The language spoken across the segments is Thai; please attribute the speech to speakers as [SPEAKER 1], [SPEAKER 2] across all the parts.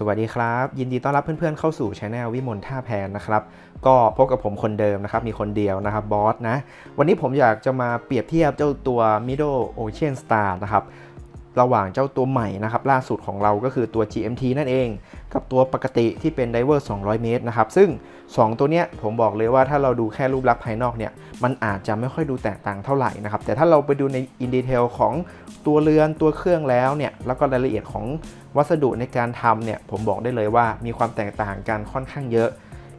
[SPEAKER 1] สวัสดีครับ ยินดีต้อนรับเพื่อนๆเข้าสู่ช anel วิมลท่าแพนนะครับ ก็พบกับผมคนเดิมนะครับ มีคนเดียวนะครับบอสนะ วันนี้ผมอยากจะมาเปรียบเทียบเจ้าตัว Middle Ocean Star นะครับ ระหว่างเจ้าตัวใหม่นะครับล่าสุดของเราก็คือตัว GMT นั่นเอง กับตัวปกติที่เป็น Diver 200 เมตรนะครับ ซึ่ง 2 ตัวเนี้ยผมบอกเลยว่าถ้าเราดูแค่รูปลักษณ์ภายนอกเนี่ย มันอาจจะไม่ค่อยดูแตกต่างเท่าไหร่นะครับ แต่ถ้าเราไปดูในอินดีเทลของตัวเรือนตัวเครื่องแล้วเนี่ย แล้วก็รายละเอียดของวัสดุในการทำเนี่ยผมบอกได้เลยว่ามีความแตกต่างกันค่อนข้างเยอะ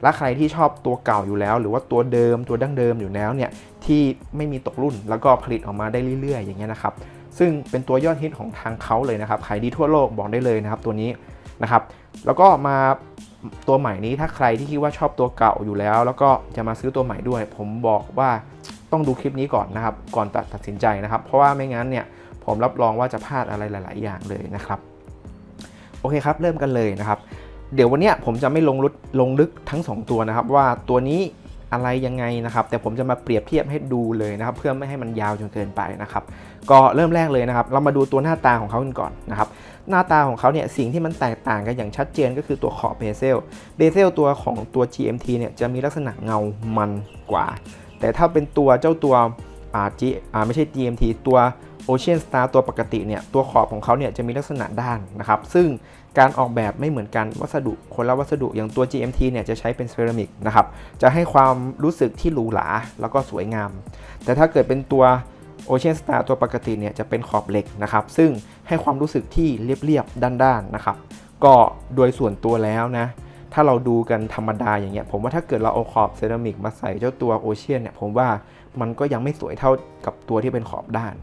[SPEAKER 1] และใครที่ชอบตัวเก่าอยู่แล้ว หรือว่าตัวเดิมตัวดั้งเดิมอยู่แล้วเนี่ยที่ไม่มีตกรุ่นแล้วก็ผลิตออกมาได้เรื่อยๆ อย่างเงี้ยนะครับ ซึ่งเป็นตัวยอดฮิตของทางเขาเลยนะครับขายดีทั่วโลกบอกได้เลยนะครับตัวนี้นะครับ แล้วก็มาตัวใหม่นี้ถ้าใครที่คิดว่าชอบตัวเก่าอยู่แล้ว แล้วก็จะมาซื้อตัวใหม่ด้วย ผมบอกว่าต้องดูคลิปนี้ก่อนนะครับ ก่อนตัดตัดสินใจนะครับ เพราะว่าไม่งั้นเนี่ยผมรับรองว่าจะพลาดอะไรหลาย ๆ อย่างเลยนะครับโอเคครับเริ่มกันเลยนะครับ เดี๋ยววันนี้ผมจะไม่ลงลึกลงลึกทั้ง 2 ตัวนะครับ ว่าตัวนี้ อะไรยังไงนะครับ แต่ผมจะมาเปรียบเทียบให้ดูเลยนะครับ เพื่อไม่ให้มันยาวจนเกินไปนะครับ ก็เริ่มแรกเลยนะครับ เรามาดูตัวหน้าตาของเขากันก่อนนะครับหน้าตาของเขาเนี่ยสิ่งที่มันแตกต่างกันอย่างชัดเจนก็คือตัวขอบเบเซลเบเซลตัวของตัว GMT เนี่ยจะมีลักษณะเงามันกว่า แต่ถ้าเป็นตัวเจ้าตัวอ่า G อ่าไม่ใช่ GMT ตัว Ocean Star ตัวปกติเนี่ยตัวขอบของเขาเนี่ยจะมีลักษณะด้านนะครับ ซึ่ง การออกแบบไม่เหมือนกันวัสดุคนละวัสดุอย่างตัว GMT เนี่ยจะใช้เป็นเซรามิกนะครับจะให้ความรู้สึกที่หรูหราแล้วก็สวยงาม แต่ถ้าเกิดเป็นตัว Ocean Star ตัวปกติเนี่ยจะเป็นขอบเหล็กนะครับ ซึ่งให้ความรู้สึกที่เรียบๆด้านๆนะครับ ก็โดยส่วนตัวแล้วนะถ้าเราดูกันธรรมดาอย่างเงี้ยผมว่าถ้าเกิดเราเอาขอบเซรามิกมาใส่เจ้าตัวโอเชียนเนี่ยผมว่ามันก็ยังไม่สวยเท่ากับตัวที่เป็นขอบด้าน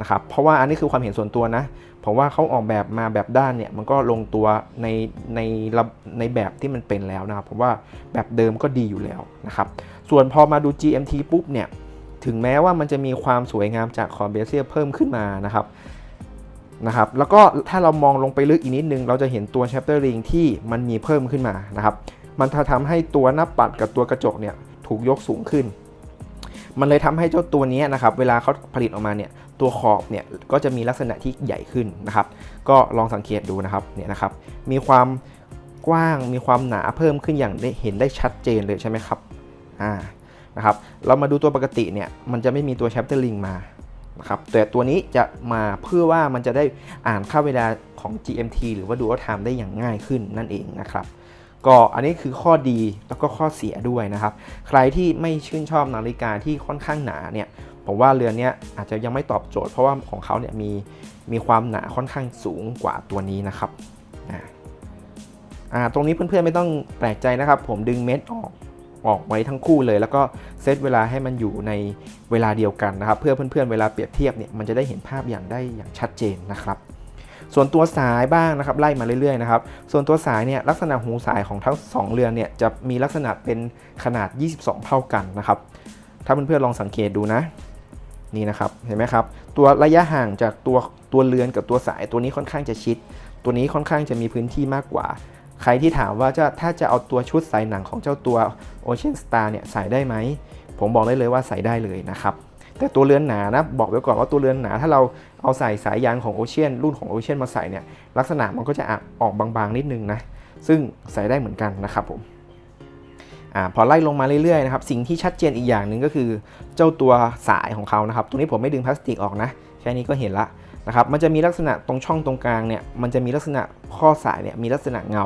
[SPEAKER 1] นะครับเพราะว่าอันนี้คือความเห็นส่วนตัวนะผมว่าเขาออกแบบมาแบบด้านเนี่ยมันก็ลงตัวในในในแบบที่มันเป็นแล้วนะครับผมว่าแบบเดิมก็ดีอยู่แล้วนะครับส่วนพอมาดู GMT ปุ๊บเนี่ยถึงแม้ว่ามันจะมีความสวยงามจากคอร์เบเซียเพิ่มขึ้นมานะครับนะครับแล้วก็ถ้าเรามองลงไปลึกอีกนิดนึง เราจะเห็นตัว chapter ring ที่มันมีเพิ่มขึ้นมานะครับมันทำให้ตัวหน้าปัดกับตัวกระจกเนี่ยถูกยกสูงขึ้น มันเลยทำให้เจ้าตัวนี้นะครับเวลาเขาผลิตออกมาเนี่ย ตัวขอบเนี่ยก็จะมีลักษณะที่ใหญ่ขึ้นนะครับ ก็ลองสังเกตดูนะครับเนี่ยนะครับ มีความกว้างมีความหนาเพิ่มขึ้นอย่างได้เห็นได้ชัดเจนเลยใช่ไหมครับอ่านะครับเรามาดูตัวปกติเนี่ยมันจะไม่มีตัว chapter ring มานะครับแต่ตัวนี้จะมาเพื่อว่ามันจะได้อ่านค่าเวลาของ GMT หรือว่า dual time ได้อย่างง่ายขึ้นนั่นเองนะครับก็อันนี้คือข้อดีแล้วก็ข้อเสียด้วยนะครับ ใครที่ไม่ชื่นชอบนาฬิกาที่ค่อนข้างหนาเนี่ย ผมว่าเรือนเนี้ยอาจจะยังไม่ตอบโจทย์ เพราะว่าของเขาเนี่ยมีมีความหนาค่อนข้างสูงกว่าตัวนี้นะครับอ่าอ่าตรงนี้เพื่อนๆไม่ต้องแปลกใจนะครับ ผมดึงเม็ดออกออกไว้ทั้งคู่เลย แล้วก็เซตเวลาให้มันอยู่ในเวลาเดียวกันนะครับ เพื่อเพื่อนๆเวลาเปรียบเทียบเนี่ยมันจะได้เห็นภาพอย่างได้อย่างชัดเจนนะครับ ส่วนตัวสายบ้างนะครับไล่มาเรื่อยๆนะครับส่วนตัวสายเนี่ยลักษณะหูสายของทั้งสองเรือนเนี่ยจะมีลักษณะเป็นขนาด 22 เท่ากันนะครับถ้าเพื่อนๆลองสังเกตดูนะ นี่นะครับเห็นไหมครับ ตัวระยะห่างจากตัวตัวเรือนกับตัวสายตัวนี้ค่อนข้างจะชิด ตัวนี้ค่อนข้างจะมีพื้นที่มากกว่า ใครที่ถามว่าจะถ้าจะเอาตัวชุดสายหนังของเจ้าตัว Ocean Star เนี่ยใส่ได้ไหม ผมบอกได้เลยว่าใส่ได้เลยนะครับแต่ตัวเรือนหนานะบอกไว้ก่อนว่าตัวเรือนหนาถ้าเราเอาใส่สายยางของโอเชียนรุ่นของโอเชียนมาใส่เนี่ยลักษณะมันก็จะออกบางๆนิดนึงนะซึ่งใส่ได้เหมือนกันนะครับผม อ่าพอไล่ลงมาเรื่อยๆนะครับสิ่งที่ชัดเจนอีกอย่างหนึ่งก็คือ เจ้าตัวสายของเขานะครับตรงนี้ผมไม่ดึงพลาสติกออกนะแค่นี้ก็เห็นละนะครับมันจะมีลักษณะตรงช่องตรงกลางเนี่ยมันจะมีลักษณะข้อสายเนี่ยมีลักษณะเงา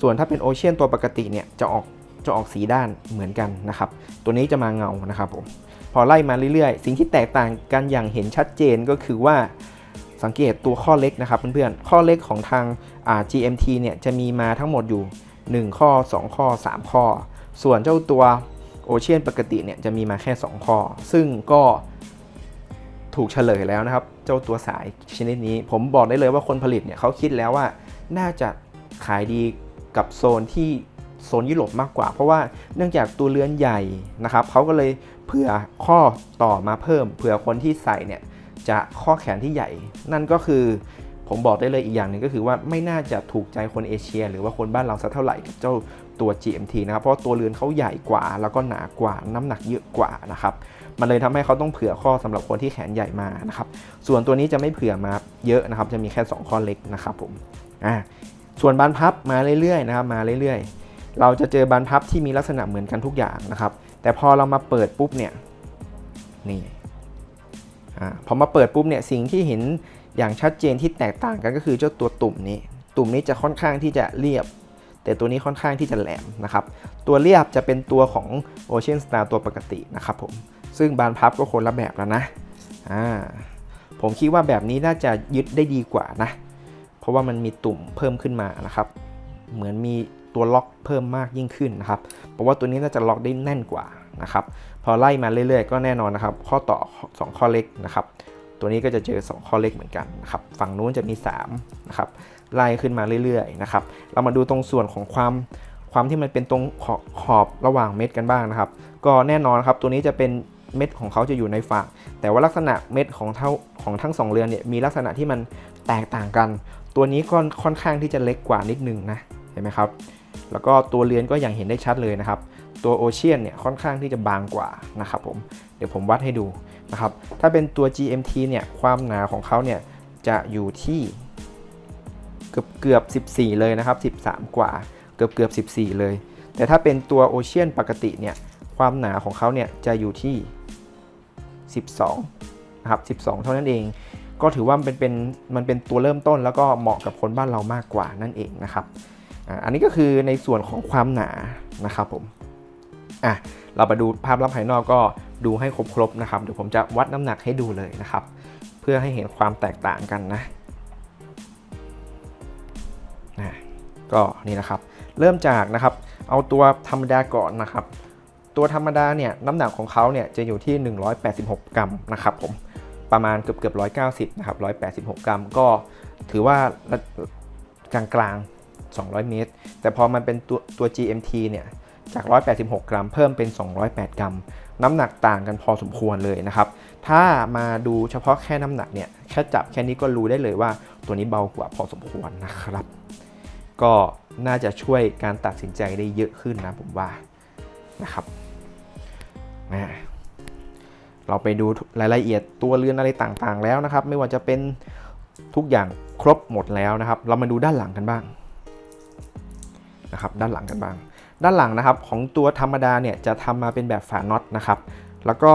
[SPEAKER 1] ส่วนถ้าเป็นโอเชียนตัวปกติเนี่ยจะออกจะออกสีด้านเหมือนกันนะครับตัวนี้จะมาเงานะครับผมพอไล่มาเรื่อยๆ สิ่งที่แตกต่างกันอย่างเห็นชัดเจนก็คือว่าสังเกตตัวข้อเล็กนะครับเพื่อนๆข้อเล็กของทาง GMT เนี่ยจะมีมาทั้งหมดอยู่ 1 ข้อ 2 ข้อ 3 ข้อ ส่วนเจ้าตัวโอเชียนปกติเนี่ยจะมีมาแค่ 2 ข้อ ซึ่งก็ถูกเฉลยแล้วนะครับ เจ้าตัวสายชนิดนี้ ผมบอกได้เลยว่าคนผลิตเนี่ยเขาคิดแล้วว่าน่าจะขายดีกับโซนที่โซนยุโรปมากกว่า เพราะว่าเนื่องจากตัวเรือนใหญ่นะครับเขาก็เลยเผื่อข้อต่อมาเพิ่ม เผื่อคนที่ใส่เนี่ยจะข้อแขนที่ใหญ่ นั่นก็คือ ผมบอกได้เลยอีกอย่างหนึ่งก็คือว่าไม่น่าจะถูกใจคนเอเชีย หรือว่าคนบ้านเราสักเท่าไหร่กับเจ้าตัว GMT นะครับ เพราะตัวเรือนเขาใหญ่กว่า แล้วก็หนากว่า น้ำหนักเยอะกว่านะครับ มันเลยทำให้เขาต้องเผื่อข้อสำหรับคนที่แขนใหญ่มานะครับ ส่วนตัวนี้จะไม่เผื่อมาเยอะนะครับ จะมีแค่ 2 ข้อเล็กนะครับผม อ่า ส่วนบานพับมาเรื่อยๆนะครับ มาเรื่อยๆ เราจะเจอบานพับที่มีลักษณะเหมือนกันทุกอย่างนะครับ แต่พอเรามาเปิดปุ๊บเนี่ย นี่ อ่า พอมาเปิดปุ๊บเนี่ย สิ่งที่เห็น อย่างชัดเจนที่แตกต่างกันก็คือเจ้าตัวตุ่มนี้ ตุ่มนี้จะค่อนข้างที่จะเรียบ แต่ตัวนี้ค่อนข้างที่จะแหลมนะครับ ตัวเรียบจะเป็นตัวของ Ocean Star ตัวปกตินะครับผม ซึ่งบานพับก็คนละแบบแล้วนะ อ่า ผมคิดว่าแบบนี้น่าจะยึดได้ดีกว่านะ เพราะว่ามันมีตุ่มเพิ่มขึ้นมานะครับ เหมือนมีตัวล็อกเพิ่มมากยิ่งขึ้นนะครับ เพราะว่าตัวนี้น่าจะล็อกได้แน่นกว่านะครับ พอไล่มาเรื่อยๆ ก็แน่นอนนะครับ ข้อต่อ 2 ข้อเล็กนะครับ ตัวนี้ก็จะเจอ 2 ข้อเล็กเหมือนกันนะครับฝั่งนู้นจะมี3นะครับไล่ขึ้นมาเรื่อยๆนะครับเรามาดูตรงส่วนของความความที่มันเป็นตรงขอบขอบระหว่างเม็ดกันบ้างนะครับ ก็แน่นอนครับตัวนี้จะเป็นเม็ดของเขาจะอยู่ในฝากแต่ว่าลักษณะเม็ดของเท่าของทั้งสองเรือนเนี่ยมีลักษณะที่มันแตกต่างกัน ตัวนี้ก็ค่อนข้างที่จะเล็กกว่านิดนึงนะเห็นไหมครับ แล้วก็ตัวเรือนก็อย่างเห็นได้ชัดเลยนะครับ ตัวโอเชียนเนี่ยค่อนข้างที่จะบางกว่านะครับผมเดี๋ยวผมวัดให้ดู นะครับ ถ้าเป็นตัว GMT เนี่ย ความหนาของเขาเนี่ย จะอยู่ที่เกือบเกือบ 14 เลยนะครับ 13 กว่า เกือบเกือบ 14 เลย แต่ถ้าเป็นตัวโอเชียนปกติเนี่ย ความหนาของเขาเนี่ย จะอยู่ที่ 12 นะครับ 12 เท่านั้นเอง ก็ถือว่ามันเป็นเป็นมันเป็นตัวเริ่มต้นแล้วก็เหมาะกับคนบ้านเรามากกว่านั่นเองนะครับ อันนี้ก็คือในส่วนของความหนานะครับผม อะ เราไปดูภาพลักษณ์ภายนอกก็ ดูให้ครบๆนะครับเดี๋ยวผมจะวัดน้ำหนักให้ดูเลยนะครับ เพื่อให้เห็นความแตกต่างกันนะนะก็นี่นะครับ เริ่มจากนะครับ เอาตัวธรรมดาก่อนนะครับ ตัวธรรมดาเนี่ยน้ำหนักของเขาเนี่ยจะอยู่ที่ 186 กรัมนะครับผมประมาณเกือบเกือบ190นะครับ186 กรัม ก็ถือว่ากลางกลางๆ200 เมตร แต่พอมันเป็นตัวตัว GMT เนี่ยจาก 186 กรัม เพิ่มเป็น 208 กรัม น้ำหนักต่างกันพอสมควรเลยนะครับ ถ้ามาดูเฉพาะแค่น้ำหนักเนี่ยแค่จับแค่นี้ก็รู้ได้เลยว่าตัวนี้เบากว่าพอสมควรนะครับ ก็น่าจะช่วยการตัดสินใจได้เยอะขึ้นนะผมว่านะครับนะเราไปดูรายละเอียดตัวเรือนอะไรต่างๆ แล้วนะครับ ไม่ว่าจะเป็นทุกอย่างครบหมดแล้วนะครับ เรามาดูด้านหลังกันบ้างนะครับ ด้านหลังกันบ้าง ด้านหลังนะครับของตัวธรรมดาเนี่ยจะทำมาเป็นแบบฝาน็อตนะครับแล้วก็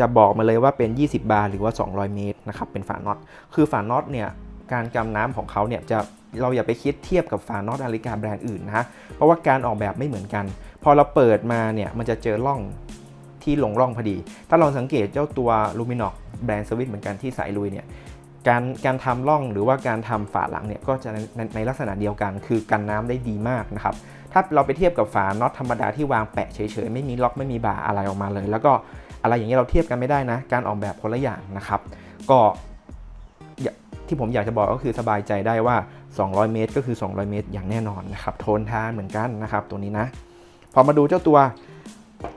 [SPEAKER 1] จะบอกมาเลยว่าเป็น 20 บาร์หรือว่า 200 เมตรนะครับเป็นฝาน็อต คือฝาน็อตเนี่ยการกำน้ำของเขาเนี่ยจะเราอย่าไปคิดเทียบกับฝาน็อตนาฬิกาแบรนด์อื่นนะฮะเพราะว่าการออกแบบไม่เหมือนกัน พอเราเปิดมาเนี่ยมันจะเจอร่องที่ลงร่องพอดี ถ้าลองสังเกตเจ้าตัวลูมินอกแบรนด์สวิตเหมือนกันที่สายลุยเนี่ย การการทำร่องหรือว่าการทำฝาหลังเนี่ยก็จะในในในลักษณะเดียวกัน คือกันน้ำได้ดีมากนะครับถ้าเราไปเทียบกับฝาน็อตธรรมดาที่วางแปะเฉยๆไม่มีล็อกไม่มีบาอะไรออกมาเลย แล้วก็อะไรอย่างนี้ยเราเทียบกันไม่ได้นะ การออกแบบคนละอย่างนะครับ ก็ที่ผมอยากจะบอกก็คือสบายใจได้ว่า 200 เมตร ก็คือ 200 เมตร อย่างแน่นอนนะครับโทนทานเหมือนกันนะครับ ตัวนี้นะพอมาดูเจ้าตัว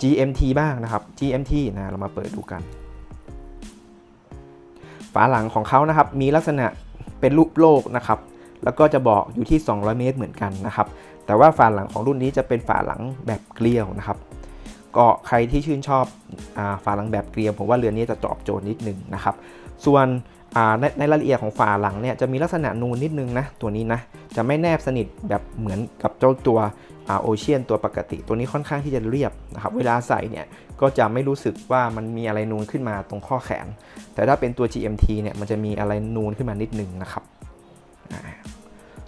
[SPEAKER 1] GMT บ้างนะครับ GMT นะเรามาเปิดดูกัน ฝาหลังของเขานะครับ มีลักษณะเป็นรูปโลกนะครับ แล้วก็จะบอกอยู่ที่ 200 เมตรเหมือนกันนะครับ แต่ว่าฝาหลังของรุ่นนี้จะเป็นฝาหลังแบบเกลียวนะครับ ก็ใครที่ชื่นชอบอฝาหลังแบบเกลียวผมว่าเรือนนี้จะตอบโจทย์นิดนึงนะครับ ส่วน ในในรายละเอียดของฝาหลังเนี่ยจะมีลักษณะนูนนิดนึงนะตัวนี้นะจะไม่แนบสนิทแบบเหมือนกับเจ้าตัวโอเชียนตัวปกติ ตัวนี้ค่อนข้างที่จะเรียบนะครับเวลาใส่เนี่ยก็จะไม่รู้สึกว่ามันมีอะไรนูนขึ้นมาตรงข้อแขน แต่ถ้าเป็นตัว GMT เนี่ยมันจะมีอะไรนูนขึ้นมานิดนึงนะครับ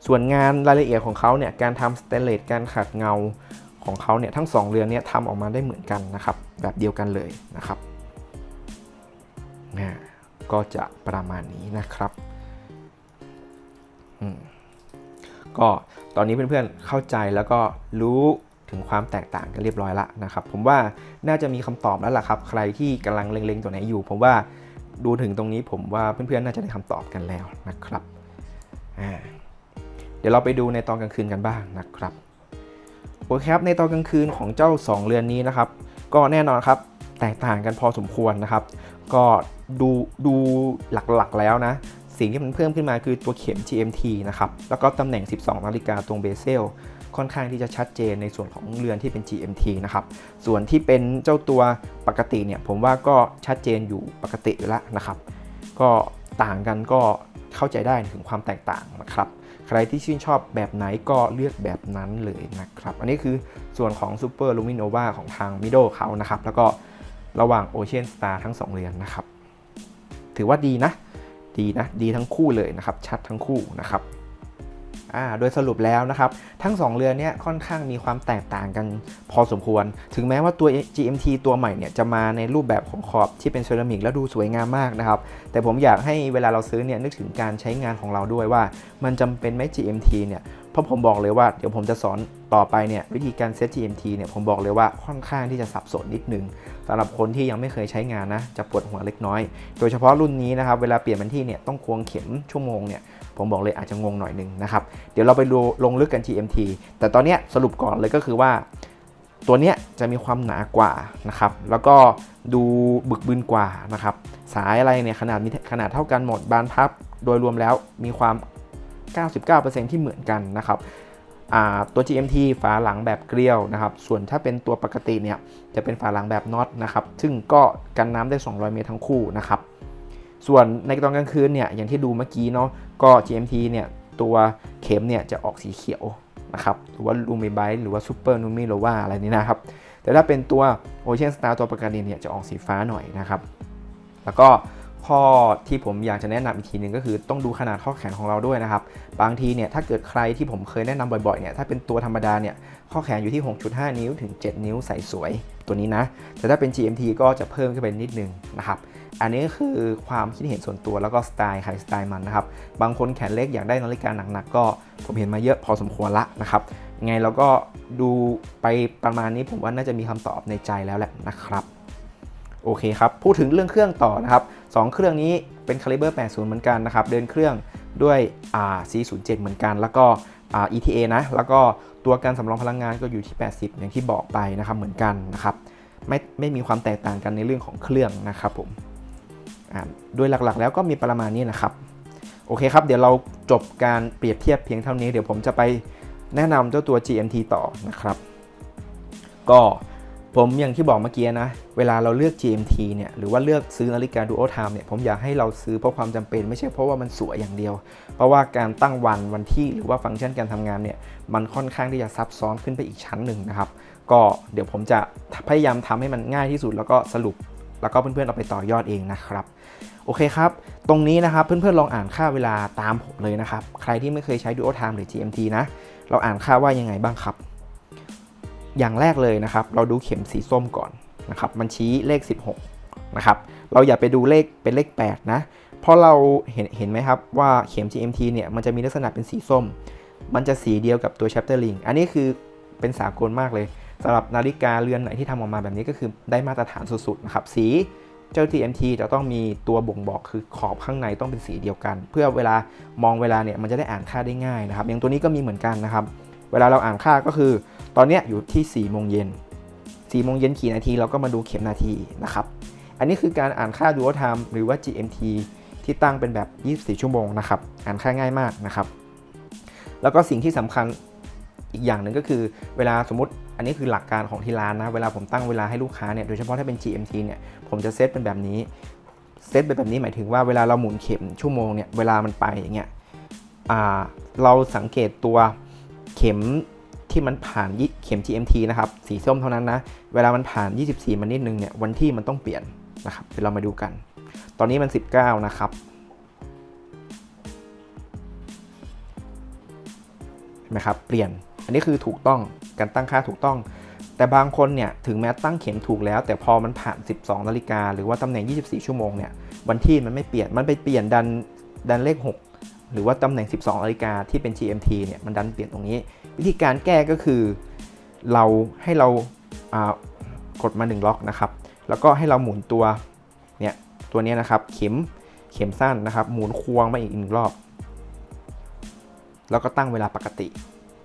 [SPEAKER 1] ส่วนงานรายละเอียดของเขาเนี่ยการทำสเตนเลสการขัดเงาของเขาเนี่ยทั้ง 2 เรือนเนี่ยทำออกมาได้เหมือนกันนะครับแบบเดียวกันเลยนะครับนะ ก็จะประมาณนี้นะครับก็ตอนนี้เพื่อนๆเข้าใจแล้วก็รู้ถึงความแตกต่างกันเรียบร้อยละนะครับ ผมว่าน่าจะมีคำตอบแล้วล่ะครับ ใครที่กำลังเล็งๆตัวไหนอยู่ ผมว่าดูถึงตรงนี้ผมว่าเพื่อนๆน่าจะได้คำตอบกันแล้วนะครับเดี๋ยวเราไปดูในตอนกลางคืนกันบ้างนะครับโอเคครับในตอนกลางคืนของเจ้า 2 เรือนนี้นะครับ ก็แน่นอนครับแตกต่างกันพอสมควรนะครับ ก็ ดูดูหลักๆแล้วนะ สิ่งที่มันเพิ่มขึ้นมาคือตัวเข็ม GMT นะครับ แล้วก็ตำแหน่ง 12 นาฬิกาตรงเบเซลค่อนข้างที่จะชัดเจนในส่วนของเรือนที่เป็น GMT นะครับ ส่วนที่เป็นเจ้าตัวปกติเนี่ย ผมว่าก็ชัดเจนอยู่ปกติอยู่แล้วนะครับ ก็ต่างกันก็เข้าใจได้ถึงความแตกต่างนะครับ ใครที่ชื่นชอบแบบไหนก็เลือกแบบนั้นเลยนะครับ อันนี้คือส่วนของ Super Luminova ของทาง Mido เขานะครับ แล้วก็ระหว่าง Ocean Star ทั้ง 2 เรือนนะครับ ถือว่าดีนะดีนะดีทั้งคู่เลยนะครับชัดทั้งคู่นะครับอ่าโดยสรุปแล้วนะครับ ทั้ง 2 เรือเนี้ยค่อนข้างมีความแตกต่างกันพอสมควร ถึงแม้ว่าตัว GMT ตัวใหม่เนี่ยจะมาในรูปแบบของขอบที่เป็นเซรามิกแล้วดูสวยงามมากนะครับ แต่ผมอยากให้เวลาเราซื้อเนี่ยนึกถึงการใช้งานของเราด้วยว่า มันจำเป็นไหม GMT เนี่ยเพราะผมบอกเลยว่าเดี๋ยวผมจะสอนต่อไปเนี่ยวิธีการเซต GMT เนี่ยผมบอกเลยว่าค่อนข้างที่จะสับสนนิดนึง สำหรับคนที่ยังไม่เคยใช้งานนะจะปวดหัวเล็กน้อย โดยเฉพาะรุ่นนี้นะครับเวลาเปลี่ยนบันที่เนี่ยต้องควงเข็มชั่วโมงเนี่ยผมบอกเลยอาจจะงงหน่อยนึงนะครับเดี๋ยวเราไปลงลึกกัน GMT แต่ตอนนี้สรุปก่อนเลยก็คือว่าตัวเนี้ยจะมีความหนากว่านะครับแล้วก็ดูบึกบึนกว่านะครับสายอะไรเนี่ยขนาดมีขนาดเท่ากันหมดบานพับ โดยรวมแล้วมีความ 99%ที่เหมือนกันนะครับ ตัว GMT ฝาหลังแบบเกลียวนะครับ ส่วนถ้าเป็นตัวปกติเนี่ยจะเป็นฝาหลังแบบน็อตนะครับ ซึ่งก็กันน้ำได้ 200 เมตรทั้งคู่นะครับ ส่วนในตอนกลางคืนเนี่ยอย่างที่ดูเมื่อกี้เนาะ ก็ GMT เนี่ยตัวเข็มเนี่ยจะออกสีเขียวนะครับ หรือว่า l u m i b i t e หรือว่า Super n u m i l o v a อะไรนี้นะครับ แต่ถ้าเป็นตัว Ocean Star ตัวปกติเนี่ยจะออกสีฟ้าหน่อยนะครับ แล้วก็ ข้อที่ผมอยากจะแนะนำอีกทีหนึ่งก็คือต้องดูขนาดข้อแขนของเราด้วยนะครับ บางทีเนี่ยถ้าเกิดใครที่ผมเคยแนะนำบ่อยๆเนี่ยถ้าเป็นตัวธรรมดาเนี่ยข้อแขนอยู่ที่ 6.5 นิ้วถึง 7 นิ้วใส่สวยตัวนี้นะ แต่ถ้าเป็น GMT ก็จะเพิ่มขึ้นไปนิดนึงนะครับ อันนี้ก็คือความคิดเห็นส่วนตัวแล้วก็สไตล์ใครสไตล์มันนะครับ บางคนแขนเล็กอยากได้นาฬิกาหนักๆก็ผมเห็นมาเยอะพอสมควรละนะครับไงเราก็ดูไปประมาณนี้ผมว่าน่าจะมีคำตอบในใจแล้วแหละนะครับ โอเคครับ พูดถึงเรื่องเครื่องต่อนะครับ2เครื่องนี้เป็น Caliber 80 เหมือนกันนะครับ เดินเครื่องด้วย C07 เหมือนกัน แล้วก็ ETA นะ แล้วก็ตัวการสำรองพลังงานก็อยู่ที่ 80 อย่างที่บอกไปนะครับ เหมือนกันนะครับ ไม่ไม่มีความแตกต่างกันในเรื่องของเครื่องนะครับผมโดยหลักๆ แล้วก็มีประมาณนี้นะครับ โอเคครับ เดี๋ยวเราจบการเปรียบเทียบเพียงเท่านี้ เดี๋ยวผมจะไปแนะนำเจ้าตัว GMT ต่อนะครับ ก็ ผมอย่างที่บอกเมื่อกี้นะ เวลาเราเลือก GMT เนี่ยหรือว่าเลือกซื้อนาฬิกา Duo Time เนี่ยผมอยากให้เราซื้อเพราะความจำเป็นไม่ใช่เพราะว่ามันสวยอย่างเดียว เพราะว่าการตั้งวันวันที่หรือว่าฟังก์ชันการทำงานเนี่ยมันค่อนข้างที่จะซับซ้อนขึ้นไปอีกชั้นหนึ่งนะครับ ก็เดี๋ยวผมจะพยายามทำให้มันง่ายที่สุดแล้วก็สรุป แล้วก็เพื่อนๆเอาไปต่อยอดเองนะครับโอเคครับ ตรงนี้นะครับเพื่อนๆลองอ่านค่าเวลาตามผมเลยนะครับ ใครที่ไม่เคยใช้ Duo Time หรือ GMT นะ เราอ่านค่าว่ายังไงบ้างครับ อย่างแรกเลยนะครับ เราดูเข็มสีส้มก่อนนะครับ มันชี้เลข 16 นะครับ เราอย่าไปดูเลขเป็นเลข 8 นะ เพราะเราเห็นเห็นไหมครับว่าเข็ม GMT เนี่ยมันจะมีลักษณะเป็นสีส้ม มันจะสีเดียวกับตัว Chapter Ring อันนี้คือเป็นสากลมากเลยสำหรับนาฬิกาเรือนไหนที่ทำออกมาแบบนี้ก็คือได้มาตรฐานสุดๆนะครับ สีเจ้า TMT จะต้องมีตัวบ่งบอกคือขอบข้างในต้องเป็นสีเดียวกัน เพื่อเวลามองเวลาเนี่ยมันจะได้อ่านค่าได้ง่ายนะครับ อย่างตัวนี้ก็มีเหมือนกันนะครับ เวลาเราอ่านค่าก็คือ ตอนนี้อยู่ที่4โมงเย็น4โมงเย็นกี่นาทีเราก็มาดูเข็มนาทีนะครับ อันนี้คือการอ่านค่า dual time หรือว่า GMT ที่ตั้งเป็นแบบ 24 ชั่วโมงนะครับ อ่านค่าง่ายมากนะครับ แล้วก็สิ่งที่สำคัญอีกอย่างหนึ่งก็คือเวลาสมมติอันนี้คือหลักการของที่ร้านนะ เวลาผมตั้งเวลาให้ลูกค้าเนี่ย โดยเฉพาะถ้าเป็น GMT เนี่ย ผมจะเซตเป็นแบบนี้ เซตเป็นแบบนี้หมายถึงว่าเวลาเราหมุนเข็มชั่วโมงเนี่ย เวลามันไปอย่างเงี้ยเราสังเกตตัวเข็ม ที่มันผ่านเข็ม GMT นะครับ สีส้มเท่านั้นนะ เวลามันผ่าน 24 มันนิดนึงเนี่ย วันที่มันต้องเปลี่ยนนะครับ เดี๋ยวเรามาดูกัน ตอนนี้มัน 19 นะครับเห็นไหมครับ เปลี่ยน อันนี้คือถูกต้อง การตั้งค่าถูกต้อง แต่บางคนเนี่ย ถึงแม้ตั้งเข็มถูกแล้ว แต่พอมันผ่าน 12 นาฬิกา หรือว่าตำแหน่ง 24 ชั่วโมงเนี่ย วันที่มันไม่เปลี่ยน มันไปเปลี่ยนดัน ดันเลข 6 หรือว่าตำแหน่ง 12 นาฬิกาที่เป็น GMT เนี่ย มันดันเปลี่ยนตรงนี้ วิธีการแก้ก็คือ เราให้เรากดมา 1 ล็อกนะครับ แล้วก็ให้เราหมุนตัวเนี่ยตัวนี้นะครับ เข็มเข็มสั้นนะครับ หมุนควงมาอีกหนึ่งรอบ แล้วก็ตั้งเวลาปกติ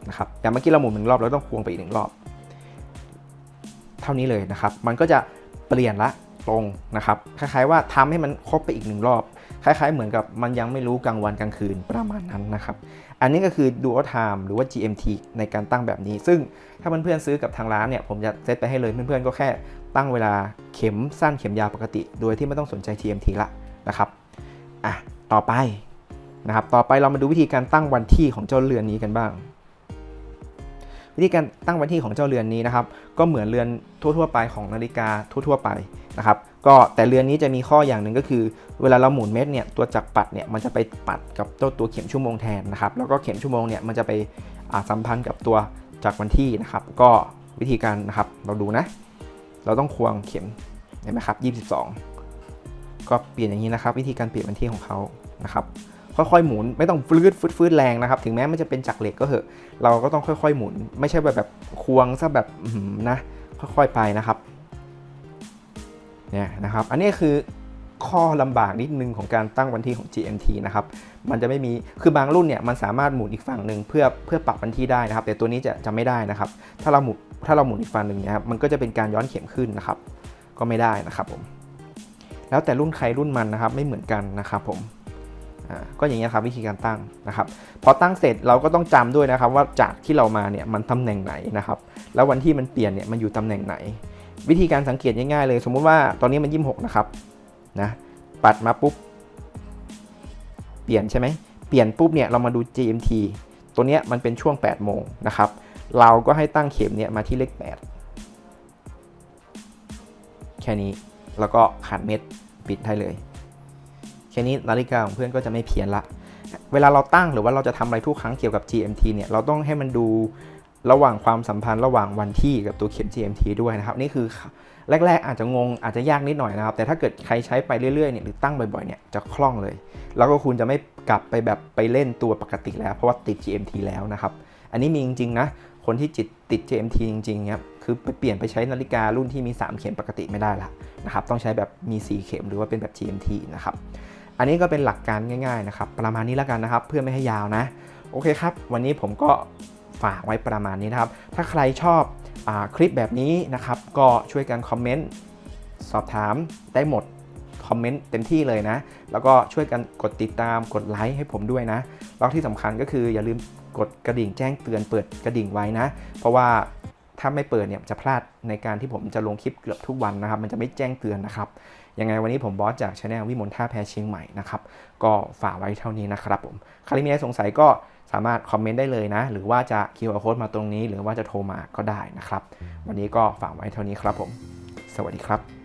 [SPEAKER 1] นะครับอย่างเมื่อกี้เราหมุนหนึ่งรอบแล้วต้องควงไปอีกหนึ่งรอบ เท่านี้เลยนะครับ มันก็จะเปลี่ยนละ ตรงนะครับคล้ายๆว่าทำให้มันครบไปอีกหนึ่งรอบ คล้ายๆ เหมือนกับมันยังไม่รู้กลางวันกลางคืนประมาณนั้นนะครับอันนี้ก็คือ dual time หรือว่า GMT ในการตั้งแบบนี้ ซึ่งถ้าเพื่อนๆซื้อกับทางร้านเนี่ยผมจะเซตไปให้เลยเพื่อนๆก็แค่ตั้งเวลาเข็มสั้นเข็มยาวปกติ โดยที่ไม่ต้องสนใจ GMT ละนะครับอะต่อไปนะครับต่อไปเรามาดูวิธีการตั้งวันที่ของเจ้าเรือนนี้กันบ้าง วิธีการตั้งวันที่ของเจ้าเรือนนี้นะครับ ก็เหมือนเรือนทั่ว ๆ ไปของนาฬิกาทั่ว ๆ ไป นะครับก็แต่เรือนนี้จะมีข้ออย่างหนึ่งก็คือ เวลาเราหมุนเม็ดเนี่ยตัวจักรปัดเนี่ยมันจะไปปัดกับเจ้าตัวเข็มชั่วโมงแทนนะครับแล้วก็เข็มชั่วโมงเนี่ยมันจะไปอ่าสัมพันธ์กับตัวจักรวันที่นะครับ ก็วิธีการนะครับเราดูนะ เราต้องควงเข็มเห็นไหมครับ 22 ก็เปลี่ยนอย่างนี้นะครับ วิธีการเปลี่ยนวันที่ของเขานะครับค่อยๆหมุนไม่ต้องฟืดฟืดฟืดแรงนะครับ ถึงแม้มันจะเป็นจักรเหล็กก็เหอะ เราก็ต้องค่อยๆหมุน ไม่ใช่แบบแบบควงซะแบบนะค่อยๆไปนะครับ เนี่ยนะครับ อันนี้คือข้อลำบากนิดนึงของการตั้งวันที่ของ GMT นะครับ มันจะไม่มี คือบางรุ่นเนี่ยมันสามารถหมุนอีกฝั่งหนึ่งเพื่อเพื่อปรับวันที่ได้นะครับ แต่ตัวนี้จะจะไม่ได้นะครับ ถ้าเราหมุนถ้าเราหมุนอีกฝั่งหนึ่งเนี่ยครับ มันก็จะเป็นการย้อนเข็มขึ้นนะครับ ก็ไม่ได้นะครับผม แล้วแต่รุ่นใครรุ่นมันนะครับ ไม่เหมือนกันนะครับผมก็อย่างนี้ครับวิธีการตั้งนะครับพอตั้งเสร็จเราก็ต้องจำด้วยนะครับ ว่าจากที่เรามาเนี่ยมันตำแหน่งไหนนะครับ แล้ววันที่มันเปลี่ยนเนี่ยมันอยู่ตำแหน่งไหน วิธีการสังเกตง่ายๆเลย สมมุติว่าตอนนี้มัน26นะครับนะปัดมาปุ๊บ เปลี่ยนใช่ไหมเปลี่ยนปุ๊บเนี่ยเรามาดู GMT ตัวเนี้ยมันเป็นช่วง 8 โมงนะครับ เราก็ให้ตั้งเข็มเนี่ยมาที่เลข 8 แค่นี้แล้วก็ขันเม็ดปิดได้เลย แค่นี้นาฬิกาของเพื่อนก็จะไม่เพี้ยนละ เวลาเราตั้งหรือว่าเราจะทำอะไรทุกครั้งเกี่ยวกับ GMT เนี่ยเราต้องให้มันดู ระหว่างความสัมพันธ์ระหว่างวันที่กับตัวเข็ม GMT ด้วยนะครับนี่คือแรก ๆ อาจจะงงอาจจะยากนิดหน่อยนะครับ แต่ถ้าเกิดใครใช้ไปเรื่อยๆเนี่ยหรือตั้งบ่อยๆเนี่ยจะคล่องเลย แล้วก็คุณจะไม่กลับไปแบบไปเล่นตัวปกติแล้ว เพราะว่าติด GMT แล้วนะครับ อันนี้มีจริงๆนะคนที่จิตติด GMT จริงๆครับคือไปเปลี่ยนไปใช้นาฬิการุ่นที่มี 3 เข็มปกติไม่ได้ละนะครับต้องใช้แบบมี 4 เข็มหรือว่าเป็นแบบ GMT นะครับอันนี้ก็เป็นหลักการง่ายๆนะครับประมาณนี้แล้วกันนะครับ เพื่อไม่ให้ยาวนะ โอเคครับ วันนี้ผมก็ ฝากไว้ประมาณนี้นะครับ ถ้าใครชอบอคลิปแบบนี้นะครับ ก็ช่วยกันคอมเมนต์สอบถามได้หมดคอมเมนต์เต็มที่เลยนะ แล้วก็ช่วยกันกดติดตามกดไลค์ให้ผมด้วยนะ แล้วที่สำคัญก็คืออย่าลืมกดกระดิ่งแจ้งเตือนเปิดกระดิ่งไว้นะ เพราะว่าถ้าไม่เปิดเนี่ยจะพลาดในการที่ผมจะลงคลิปเกือบทุกวันนะครับ มันจะไม่แจ้งเตือนนะครับ ยังไงวันนี้ผมบอสจากช anel วิมลท่าแพเชียงใหม่นะครับ ก็ฝากไว้เท่านี้นะครับผม ใครมีอะไรสงสัยก็สามารถคอมเมนต์ได้เลยนะ หรือว่าจะ QR code มาตรงนี้ หรือว่าจะโทรมาก็ได้นะครับ วันนี้ก็ฝากไว้เท่านี้ครับผม สวัสดีครับ